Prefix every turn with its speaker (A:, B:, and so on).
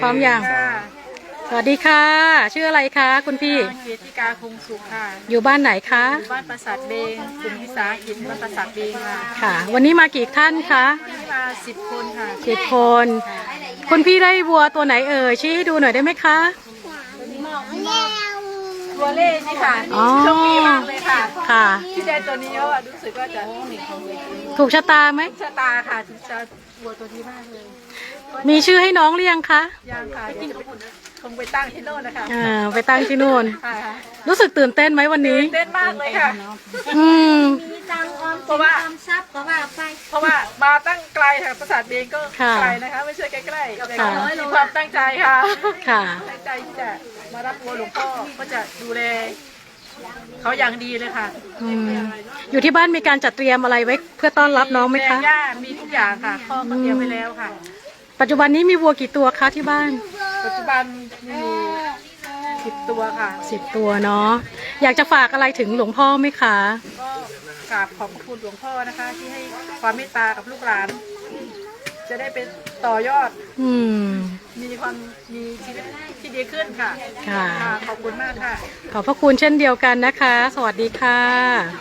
A: พร้อมยัง
B: ค่ะ
A: สวัสดีค่ะ ชื่ออะไรคะ คุณพี่
B: เกียรติกาคงสุขค่ะ
A: อยู่บ้านไหนคะ
B: อยู่บ้านปราสาทเบงกลุ่มวิสาหกิจบ้านปราสาทเบงค่ะ
A: ค่ะ วันนี้มากี่ท่านคะ
B: ที่มาสิบคนค่ะ
A: สิบคน คุณพี่ได้วัวตัวไหนเอ่ยชี้ให้ดูหน่อยได้ไหมคะ
B: ตัวเล่นี่ค่ะ
A: อ๋อ
B: โชคดีมากเลยค่ะ
A: ค่ะ
B: ที่ได้ตัวนี้ก็รู้สึกว่าจะ
A: ถูกชะตาไหม
B: ชะตาค่ะถึงจะ วัวตัวนี้มากเลย
A: มีชื่อให้น้องหรือยังคะ
B: ยังค่ะเดี๋ยวจะไปคงไปตั้งที่โน่นนะคะ
A: อ่าไปตั้งที่นู่น
B: ค่ะ
A: รู้สึกตื่นเต้นไหมวันนี้
B: เต้นมากเลยค่ะ
A: อืม
C: มีตังค์ออม
B: เพราะว่า
C: ออมทรัพย์ก็ว่าไป
B: เพราะว่ามาตั้งไกลค่ะปราสาทเบงก็
A: ค่ะ
B: ไกลนะคะ ไม่ใช่ใกล้ๆแต่
A: ค่ะ
B: มีความตั้งใจค่ะ
A: ค่ะ
B: ตั้งใจที่จะมารับวัวหลวงพ่อก็จะดูแล เขาอย่างดีเลยค่ะ
A: อืมอยู่ที่บ้านมีการจัดเตรียมอะไรไว้ เพื่อต้อนรับน้องไหม
B: แปล
A: คะ
B: งหญ้ามีทุกอย่างค่ะพ่อก็เตรียมไว้แล้วค่ะ
A: ปัจจุบันนี้มีวัวกี่ตัวคะที่บ้าน
B: ปัจจุบันมีสิบตัวค่ะ
A: สิบตัวเนาะอยากจะฝากอะไรถึงหลวงพ่อไหมคะ
B: ก็กราบขอบพระคุณหลวงพ่อนะคะ ที่ให้ความเมตตากับลูกหลาน จะได้เป็นต่อยอด
A: อืม
B: มี ความมีชีวิตที่ดีขึ้นค่ะ
A: ค่ะ
B: ขอบคุณมากค่ะ
A: ขอบพระคุณเช่นเดียวกันนะคะ สวัสดีค่ะ